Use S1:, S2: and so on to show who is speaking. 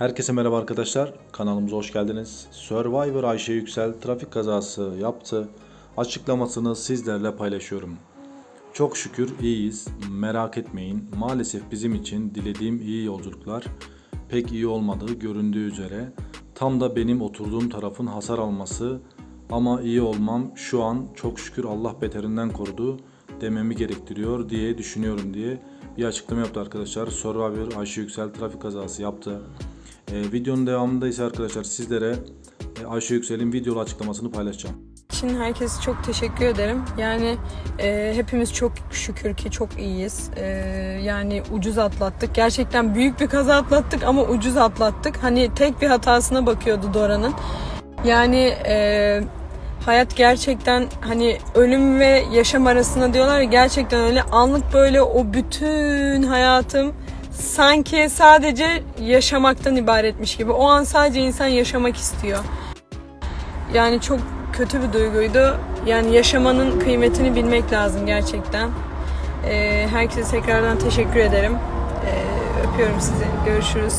S1: Herkese merhaba arkadaşlar. Kanalımıza hoş geldiniz. Survivor Ayşe Yüksel trafik kazası yaptı. Açıklamasını sizlerle paylaşıyorum. Çok şükür iyiyiz. Merak etmeyin. Maalesef bizim için dilediğim iyi yolculuklar pek iyi olmadığı göründüğü üzere. Tam da benim oturduğum tarafın hasar alması ama iyi olmam şu an çok şükür Allah beterinden korudu dememi gerektiriyor diye düşünüyorum diye bir açıklama yaptı arkadaşlar. Survivor Ayşe Yüksel trafik kazası yaptı. Ee, videonun devamında ise arkadaşlar sizlere e, Ayşe Yüksel'in videolu açıklamasını paylaşacağım.
S2: için herkese çok teşekkür ederim. Yani e, hepimiz çok şükür ki çok iyiyiz. E, yani ucuz atlattık. Gerçekten büyük bir kaza atlattık ama ucuz atlattık. Hani tek bir hatasına bakıyordu Dora'nın. Yani e, hayat gerçekten hani ölüm ve yaşam arasında diyorlar ya gerçekten öyle anlık böyle o bütün hayatım sanki sadece yaşamaktan ibaretmiş gibi. O an sadece insan yaşamak istiyor. Yani çok kötü bir duyguydu. Yani yaşamanın kıymetini bilmek lazım gerçekten. Ee, herkese tekrardan teşekkür ederim. Ee, öpüyorum sizi. Görüşürüz.